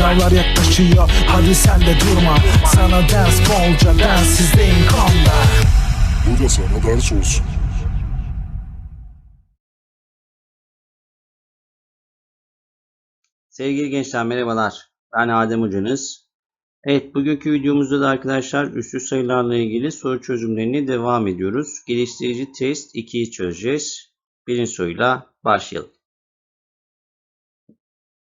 Sınavlar yaklaşıyor hadi sen de durma Sana ders bolca densizdeyim konda Bu da sana ders olsun. Sevgili gençler merhabalar. Ben Adem Hocanız. Evet bugünkü videomuzda da arkadaşlar üstü sayılarla ilgili soru çözümlerine devam ediyoruz. Geliştirici test 2'yi çözeceğiz. Birinci soruyla başlayalım.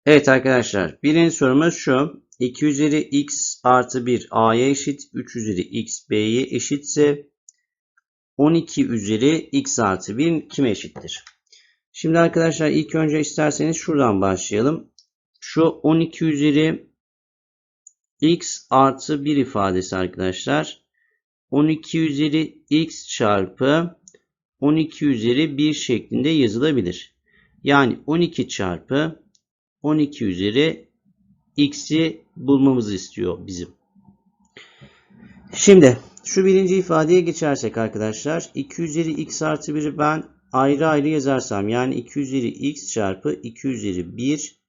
Evet arkadaşlar birinci sorumuz şu. 2 üzeri x artı 1 a'ya eşit 3 üzeri x b'ye eşitse 12 üzeri x artı 1 kime eşittir? Şimdi arkadaşlar ilk önce isterseniz şuradan başlayalım. Şu 12 üzeri x artı 1 ifadesi arkadaşlar. 12 üzeri x çarpı 12 üzeri 1 şeklinde yazılabilir. Yani 12 çarpı 12 üzeri x'i bulmamızı istiyor bizim. Şimdi şu birinci ifadeye geçersek arkadaşlar 2 üzeri x artı 1'i ben ayrı ayrı yazarsam yani 2 üzeri x çarpı 2 üzeri 1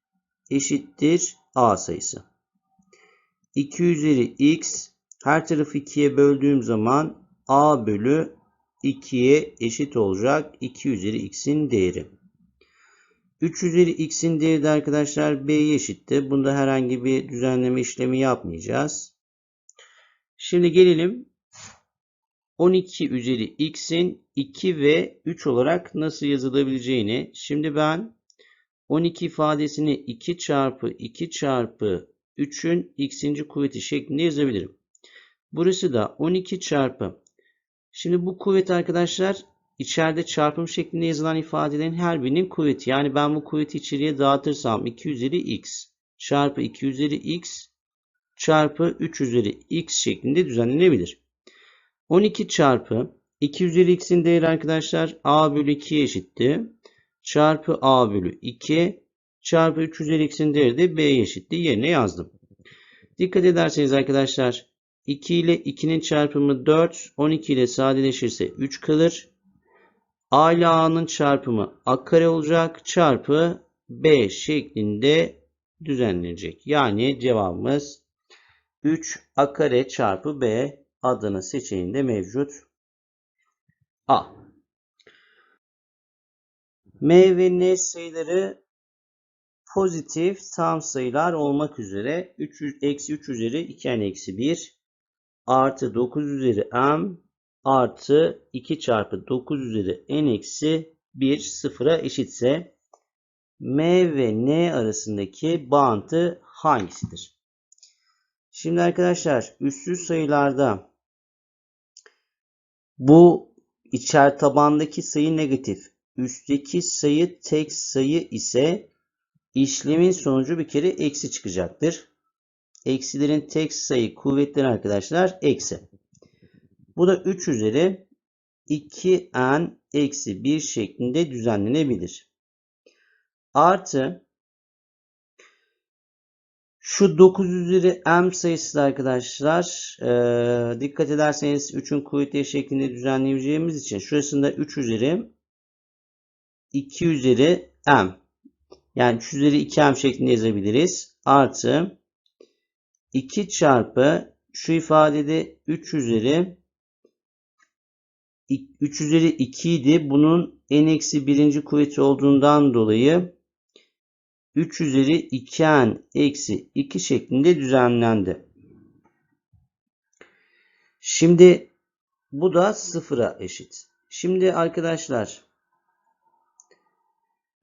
eşittir a sayısı. 2 üzeri x her tarafı 2'ye böldüğüm zaman a bölü 2'ye eşit olacak 2 üzeri x'in değeri. 3 üzeri x'in değeri de arkadaşlar b'ye eşitti. Bunda herhangi bir düzenleme işlemi yapmayacağız. Şimdi gelelim 12 üzeri x'in 2 ve 3 olarak nasıl yazılabileceğini. Şimdi ben 12 ifadesini 2 çarpı 2 çarpı 3'ün x'inci kuvveti şeklinde yazabilirim. Burası da 12 çarpı. Şimdi bu kuvvet arkadaşlar içeride çarpım şeklinde yazılan ifadelerin her birinin kuvveti. Yani ben bu kuvveti içeriye dağıtırsam 2 üzeri x çarpı 2 üzeri x çarpı 3 üzeri x şeklinde düzenlenebilir. 12 çarpı 2 üzeri x'in değeri arkadaşlar a bölü 2'ye eşitti çarpı a bölü 2 çarpı 3 üzeri x'in değeri de b'ye eşitti. Yerine yazdım. Dikkat ederseniz arkadaşlar 2 ile 2'nin çarpımı 4. 12 ile sadeleşirse 3 kalır. A ile a'nın çarpımı a kare olacak. Çarpı b şeklinde düzenlenecek. Yani cevabımız 3 a kare çarpı b adını seçeneğinde mevcut. A. M ve N sayıları pozitif tam sayılar olmak üzere 3, eksi 3 üzeri 2 n eksi 1 artı 9 üzeri m artı 2 çarpı 9 üzeri n eksi 1 sıfıra eşitse M ve N arasındaki bağıntı hangisidir? Şimdi arkadaşlar üstsüz sayılarda bu içer tabandaki sayı negatif üstteki sayı tek sayı ise işlemin sonucu bir kere eksi çıkacaktır. Eksilerin tek sayı kuvvetleri arkadaşlar eksi. Bu da 3 üzeri 2n eksi 1 şeklinde düzenlenebilir. Artı şu 9 üzeri m sayısı da arkadaşlar e, dikkat ederseniz 3'ün kuvvetleri şeklinde düzenleyeceğimiz için şurasında 3 üzeri 2 üzeri m. Yani 3 üzeri 2m şeklinde yazabiliriz. Artı 2 çarpı şu ifadede 3 üzeri 3 üzeri 2 idi. Bunun n eksi birinci kuvveti olduğundan dolayı 3 üzeri 2n eksi 2 şeklinde düzenlendi. Şimdi bu da sıfıra eşit. Şimdi arkadaşlar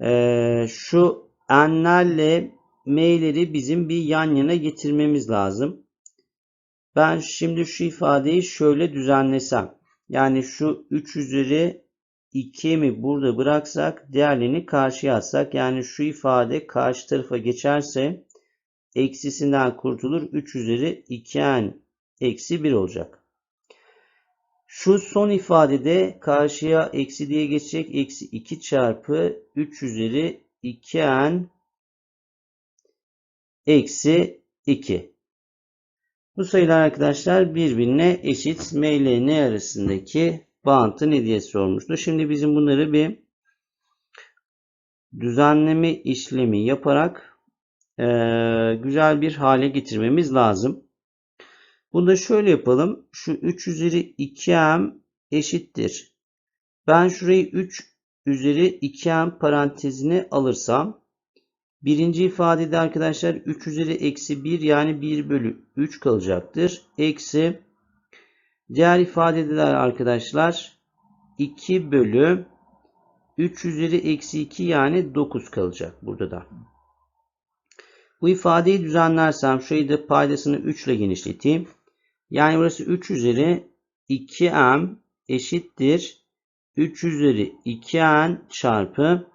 ee, şu n'lerle m'leri bizim bir yan yana getirmemiz lazım. Ben şimdi şu ifadeyi şöyle düzenlesem. Yani şu 3 üzeri 2'ye mi burada bıraksak diğerlerini karşıya atsak. Yani şu ifade karşı tarafa geçerse eksisinden kurtulur. 3 üzeri 2n eksi 1 olacak. Şu son ifadede karşıya eksi diye geçecek. Eksi 2 çarpı 3 üzeri 2n eksi 2. Bu sayılar arkadaşlar birbirine eşit. M ile N arasındaki bağıntı ne diye sormuştu. Şimdi bizim bunları bir düzenleme işlemi yaparak e, güzel bir hale getirmemiz lazım. Bunu da şöyle yapalım. Şu 3 üzeri 2m eşittir. Ben şurayı 3 üzeri 2m parantezine alırsam birinci ifadede arkadaşlar 3 üzeri eksi 1 yani 1 bölü 3 kalacaktır. Eksi diğer ifadedeler arkadaşlar 2 bölü 3 üzeri eksi 2 yani 9 kalacak burada da. Bu ifadeyi düzenlersem şurayı da paydasını 3 ile genişleteyim. Yani burası 3 üzeri 2m eşittir 3 üzeri 2n çarpı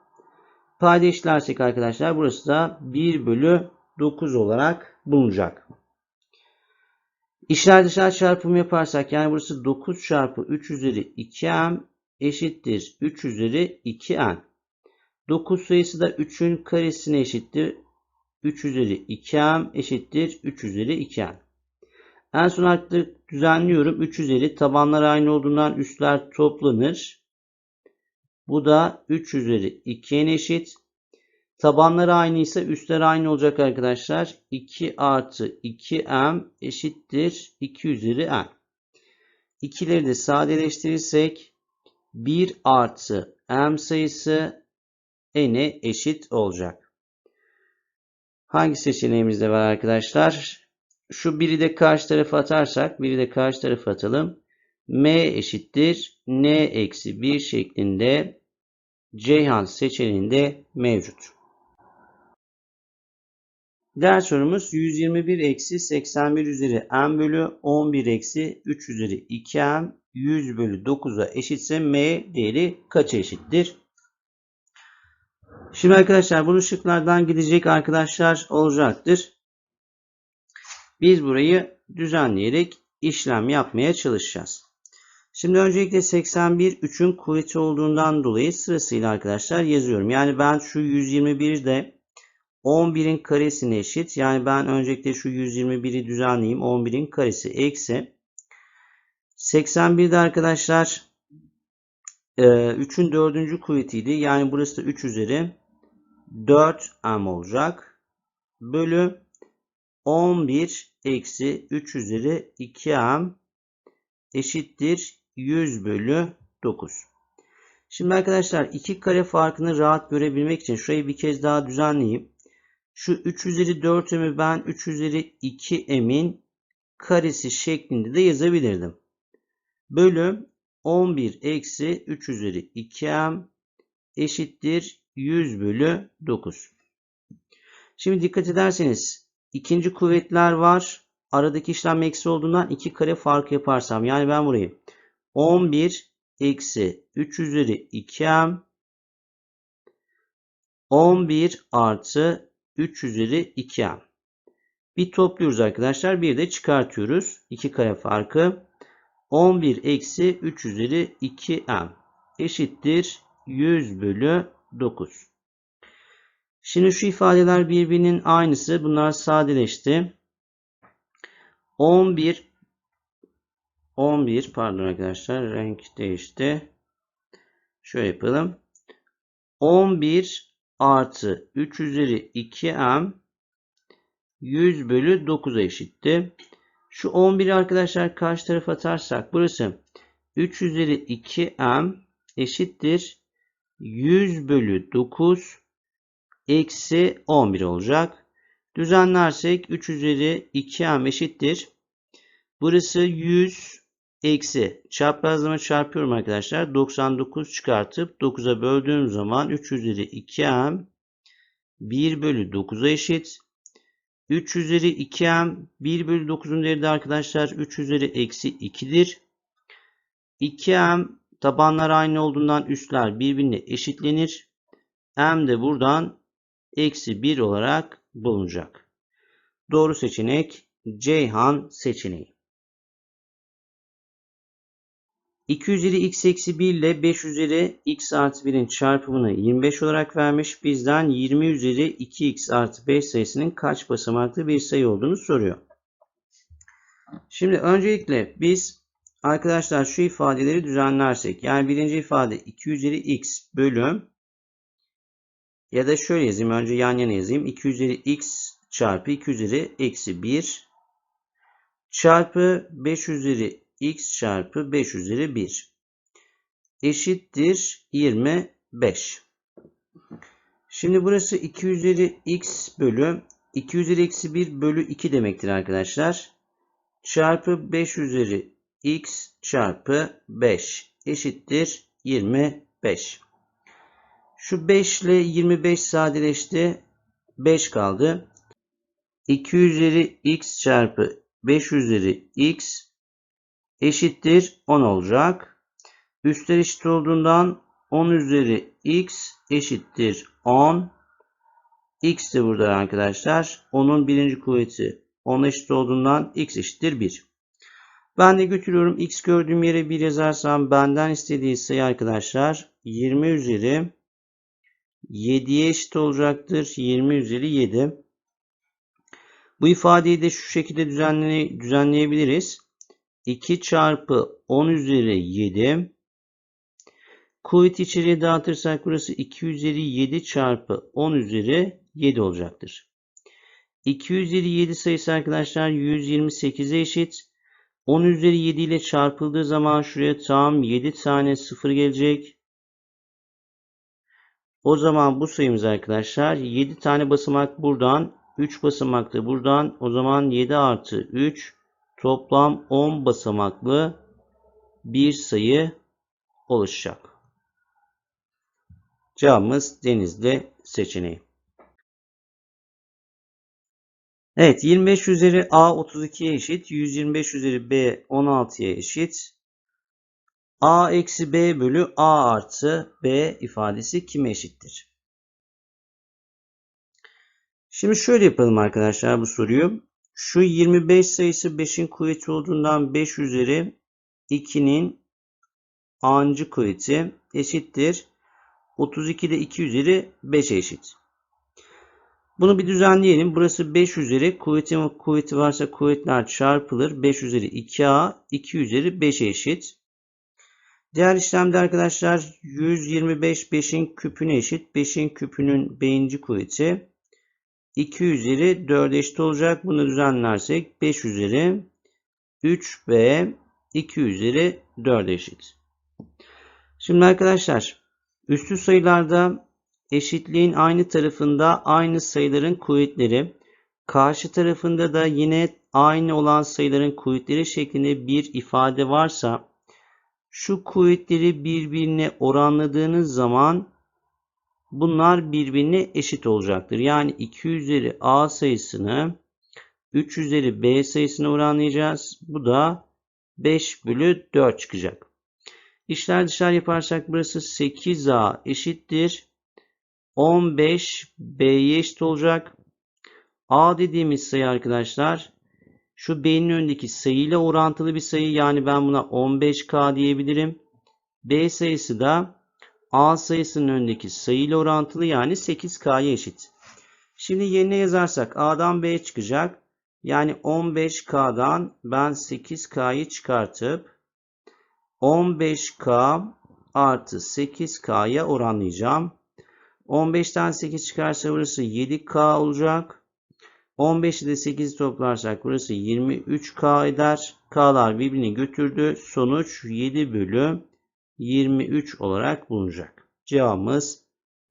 payda eşitlersek arkadaşlar burası da 1 bölü 9 olarak bulunacak. İşler dışlar çarpımı yaparsak yani burası 9 çarpı 3 üzeri 2m eşittir 3 üzeri 2n. 9 sayısı da 3'ün karesine eşittir. 3 üzeri 2m eşittir 3 üzeri 2n. En son artık düzenliyorum. 3 üzeri tabanlar aynı olduğundan üstler toplanır. Bu da 3 üzeri 2n eşit. Tabanları aynıysa üstler aynı olacak arkadaşlar. 2 artı 2m eşittir 2 üzeri n. İkileri de sadeleştirirsek 1 artı m sayısı n'e eşit olacak. Hangi seçeneğimiz de var arkadaşlar? Şu 1'i de karşı tarafa atarsak 1'i de karşı tarafa atalım. m eşittir n eksi 1 şeklinde Ceyhan seçeneğinde mevcut. Diğer sorumuz 121 eksi 81 üzeri m bölü 11 eksi 3 üzeri 2m 100 bölü 9'a eşitse m değeri kaça eşittir? Şimdi arkadaşlar bunu şıklardan gidecek arkadaşlar olacaktır. Biz burayı düzenleyerek işlem yapmaya çalışacağız. Şimdi öncelikle 81 3'ün kuvveti olduğundan dolayı sırasıyla arkadaşlar yazıyorum. Yani ben şu 121 de 11'in karesine eşit. Yani ben öncelikle şu 121'i düzenleyeyim. 11'in karesi eksi. 81'de arkadaşlar 3'ün e, 4. kuvvetiydi. Yani burası da 3 üzeri 4m olacak. Bölü 11 eksi 3 üzeri 2m eşittir 100 bölü 9. Şimdi arkadaşlar iki kare farkını rahat görebilmek için şurayı bir kez daha düzenleyeyim. Şu 3 üzeri 4m'i ben 3 üzeri 2m'in karesi şeklinde de yazabilirdim. Bölü 11 eksi 3 üzeri 2m eşittir 100 bölü 9. Şimdi dikkat ederseniz ikinci kuvvetler var. Aradaki işlem eksi olduğundan 2 kare fark yaparsam yani ben burayı 11 eksi 3 üzeri 2m 11 artı 3 üzeri 2m. Bir topluyoruz arkadaşlar. Bir de çıkartıyoruz. 2 kare farkı. 11 eksi 3 üzeri 2m eşittir 100 bölü 9. Şimdi şu ifadeler birbirinin aynısı. Bunlar sadeleşti. 11 11 pardon arkadaşlar renk değişti. Şöyle yapalım. 11 artı 3 üzeri 2m 100 bölü 9'a eşitti. Şu 11'i arkadaşlar karşı tarafa atarsak burası 3 üzeri 2m eşittir 100 bölü 9 eksi 11 olacak. Düzenlersek 3 üzeri 2m eşittir. Burası 100 eksi çaprazlama çarpıyorum arkadaşlar. 99 çıkartıp 9'a böldüğüm zaman 3 üzeri 2m 1 bölü 9'a eşit. 3 üzeri 2m 1 bölü 9'un değeri de arkadaşlar 3 üzeri eksi 2'dir. 2m tabanlar aynı olduğundan üstler birbirine eşitlenir. m de buradan eksi 1 olarak bulunacak. Doğru seçenek Ceyhan seçeneği. 2 üzeri x eksi 1 ile 5 üzeri x artı 1'in çarpımını 25 olarak vermiş. Bizden 20 üzeri 2x artı 5 sayısının kaç basamaklı bir sayı olduğunu soruyor. Şimdi öncelikle biz arkadaşlar şu ifadeleri düzenlersek. Yani birinci ifade 2 üzeri x bölü ya da şöyle yazayım. Önce yan yana yazayım. 2 üzeri x çarpı 2 üzeri eksi 1 çarpı 5 üzeri x çarpı 5 üzeri 1 eşittir 25. Şimdi burası 2 üzeri x bölü 2 üzeri eksi 1 bölü 2 demektir arkadaşlar. Çarpı 5 üzeri x çarpı 5 eşittir 25. Şu 5 ile 25 sadeleşti. 5 kaldı. 2 üzeri x çarpı 5 üzeri x eşittir 10 olacak. Üstler eşit olduğundan 10 üzeri x eşittir 10. x de burada arkadaşlar. 10'un birinci kuvveti 10 eşit olduğundan x eşittir 1. Ben de götürüyorum. x gördüğüm yere 1 yazarsam benden istediği sayı arkadaşlar 20 üzeri 7'ye eşit olacaktır. 20 üzeri 7. Bu ifadeyi de şu şekilde düzenle, düzenleyebiliriz. 2 çarpı 10 üzeri 7 Kuvvet içeriye dağıtırsak burası 2 üzeri 7 çarpı 10 üzeri 7 olacaktır. 2 üzeri 7 sayısı arkadaşlar 128'e eşit. 10 üzeri 7 ile çarpıldığı zaman şuraya tam 7 tane sıfır gelecek. O zaman bu sayımız arkadaşlar 7 tane basamak buradan 3 basamaklı buradan o zaman 7 artı 3 toplam 10 basamaklı bir sayı oluşacak. Cevabımız Denizli seçeneği. Evet 25 üzeri A 32'ye eşit. 125 üzeri B 16'ya eşit. A eksi B bölü A artı B ifadesi kime eşittir? Şimdi şöyle yapalım arkadaşlar bu soruyu. Şu 25 sayısı 5'in kuvveti olduğundan 5 üzeri 2'nin a'ncı kuvveti eşittir. 32 de 2 üzeri 5'e eşit. Bunu bir düzenleyelim. Burası 5 üzeri kuvveti, kuvveti varsa kuvvetler çarpılır. 5 üzeri 2a 2 üzeri 5'e eşit. Diğer işlemde arkadaşlar 125 5'in küpüne eşit. 5'in küpünün b'inci kuvveti 2 üzeri 4'e eşit olacak. Bunu düzenlersek 5 üzeri 3b 2 üzeri 4'e eşit. Şimdi arkadaşlar üstü sayılarda eşitliğin aynı tarafında aynı sayıların kuvvetleri, karşı tarafında da yine aynı olan sayıların kuvvetleri şeklinde bir ifade varsa şu kuvvetleri birbirine oranladığınız zaman bunlar birbirine eşit olacaktır. Yani 2 üzeri a sayısını 3 üzeri b sayısına oranlayacağız. Bu da 5 bölü 4 çıkacak. İşler dışlar yaparsak burası 8a eşittir. 15 b'ye eşit olacak. a dediğimiz sayı arkadaşlar şu b'nin önündeki sayıyla orantılı bir sayı. Yani ben buna 15k diyebilirim. b sayısı da a sayısının önündeki sayıyla orantılı yani 8k'ya eşit. Şimdi yerine yazarsak a'dan b'ye çıkacak. Yani 15k'dan ben 8k'yı çıkartıp 15k artı 8k'ya oranlayacağım. 15'ten 8 çıkarsa burası 7k olacak. 15'i de 8'i toplarsak burası 23k eder. K'lar birbirini götürdü. Sonuç 7 bölü 23 olarak bulunacak. Cevabımız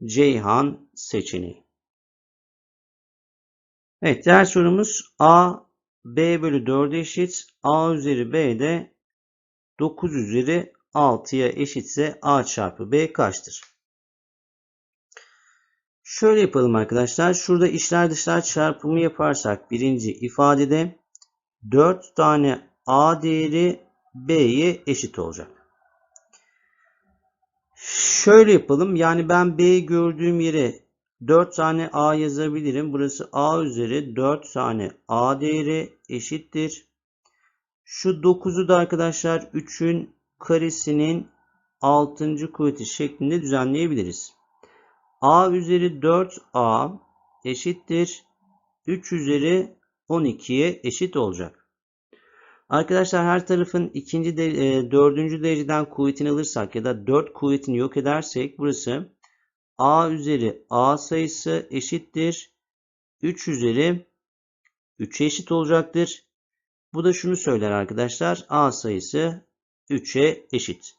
Ceyhan seçeneği. Evet diğer sorumuz A B bölü 4'e eşit. A üzeri B de 9 üzeri 6'ya eşitse A çarpı B kaçtır? Şöyle yapalım arkadaşlar. Şurada işler dışlar çarpımı yaparsak birinci ifadede 4 tane A değeri B'ye eşit olacak. Şöyle yapalım. Yani ben B gördüğüm yere 4 tane A yazabilirim. Burası A üzeri 4 tane A değeri eşittir. Şu 9'u da arkadaşlar 3'ün karesinin 6. kuvveti şeklinde düzenleyebiliriz. A üzeri 4A eşittir. 3 üzeri 12'ye eşit olacak. Arkadaşlar her tarafın ikinci de, e, dördüncü dereceden kuvvetini alırsak ya da 4 kuvvetini yok edersek burası A üzeri A sayısı eşittir. 3 üzeri 3'e eşit olacaktır. Bu da şunu söyler arkadaşlar. A sayısı 3'e eşit.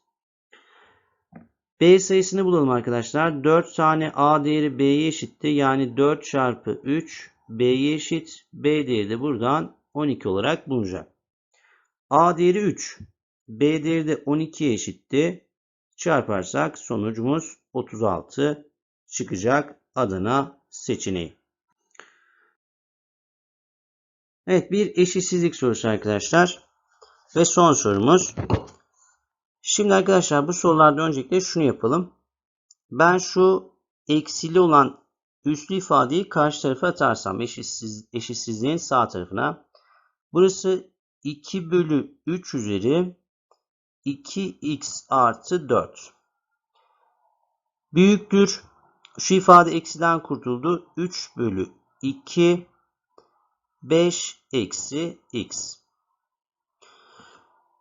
B sayısını bulalım arkadaşlar. 4 tane A değeri B'ye eşitti. Yani 4 çarpı 3 B'ye eşit. B değeri de buradan 12 olarak bulunacak. A değeri 3. B değeri de 12'ye eşitti. Çarparsak sonucumuz 36 çıkacak Adana seçeneği. Evet bir eşitsizlik sorusu arkadaşlar. Ve son sorumuz. Şimdi arkadaşlar bu sorularda öncelikle şunu yapalım. Ben şu eksili olan üslü ifadeyi karşı tarafa atarsam eşitsiz, eşitsizliğin sağ tarafına. Burası 2 bölü 3 üzeri 2x artı 4. Büyüktür. Şu ifade eksiden kurtuldu. 3 bölü 2 5 eksi x.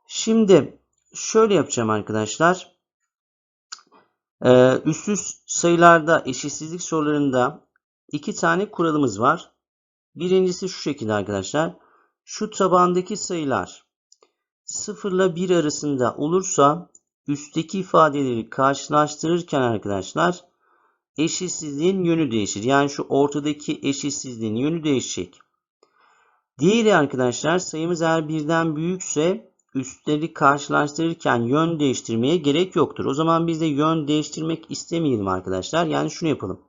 Şimdi şöyle yapacağım arkadaşlar. Ee, üstlü sayılarda eşitsizlik sorularında iki tane kuralımız var. Birincisi şu şekilde arkadaşlar. Şu tabandaki sayılar 0 ile 1 arasında olursa üstteki ifadeleri karşılaştırırken arkadaşlar eşitsizliğin yönü değişir. Yani şu ortadaki eşitsizliğin yönü değişecek. Diğeri arkadaşlar sayımız eğer birden büyükse üstleri karşılaştırırken yön değiştirmeye gerek yoktur. O zaman biz de yön değiştirmek istemeyelim arkadaşlar. Yani şunu yapalım.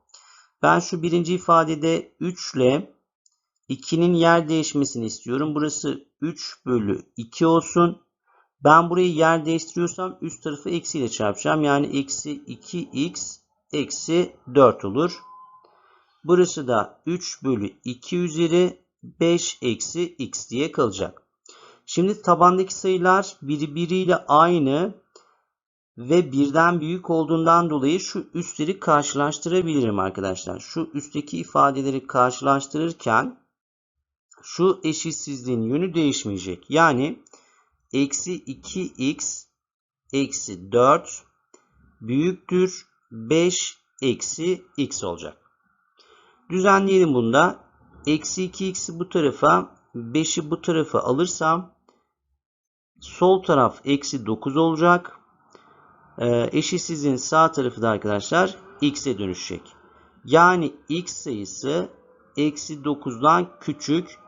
Ben şu birinci ifadede 3 ile 2'nin yer değişmesini istiyorum. Burası 3 bölü 2 olsun. Ben burayı yer değiştiriyorsam üst tarafı eksiyle çarpacağım. Yani eksi 2x eksi 4 olur. Burası da 3 bölü 2 üzeri 5 eksi x diye kalacak. Şimdi tabandaki sayılar birbiriyle aynı ve birden büyük olduğundan dolayı şu üstleri karşılaştırabilirim arkadaşlar. Şu üstteki ifadeleri karşılaştırırken şu eşitsizliğin yönü değişmeyecek. Yani eksi 2x eksi 4 büyüktür 5 eksi x olacak. Düzenleyelim bunda. Eksi 2x'i bu tarafa 5'i bu tarafa alırsam sol taraf eksi 9 olacak. Ee, eşitsizliğin sağ tarafı da arkadaşlar x'e dönüşecek. Yani x sayısı eksi 9'dan küçük.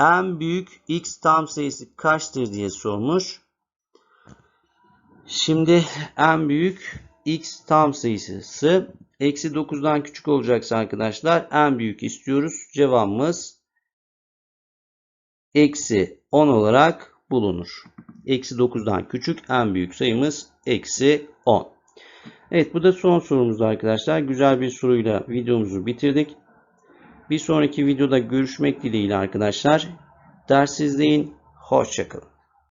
En büyük x tam sayısı kaçtır diye sormuş. Şimdi en büyük x tam sayısı eksi 9'dan küçük olacaksa arkadaşlar en büyük istiyoruz. Cevabımız eksi 10 olarak bulunur. Eksi 9'dan küçük en büyük sayımız eksi 10. Evet bu da son sorumuzdu arkadaşlar. Güzel bir soruyla videomuzu bitirdik. Bir sonraki videoda görüşmek dileğiyle arkadaşlar. Ders izleyin. Hoşçakalın.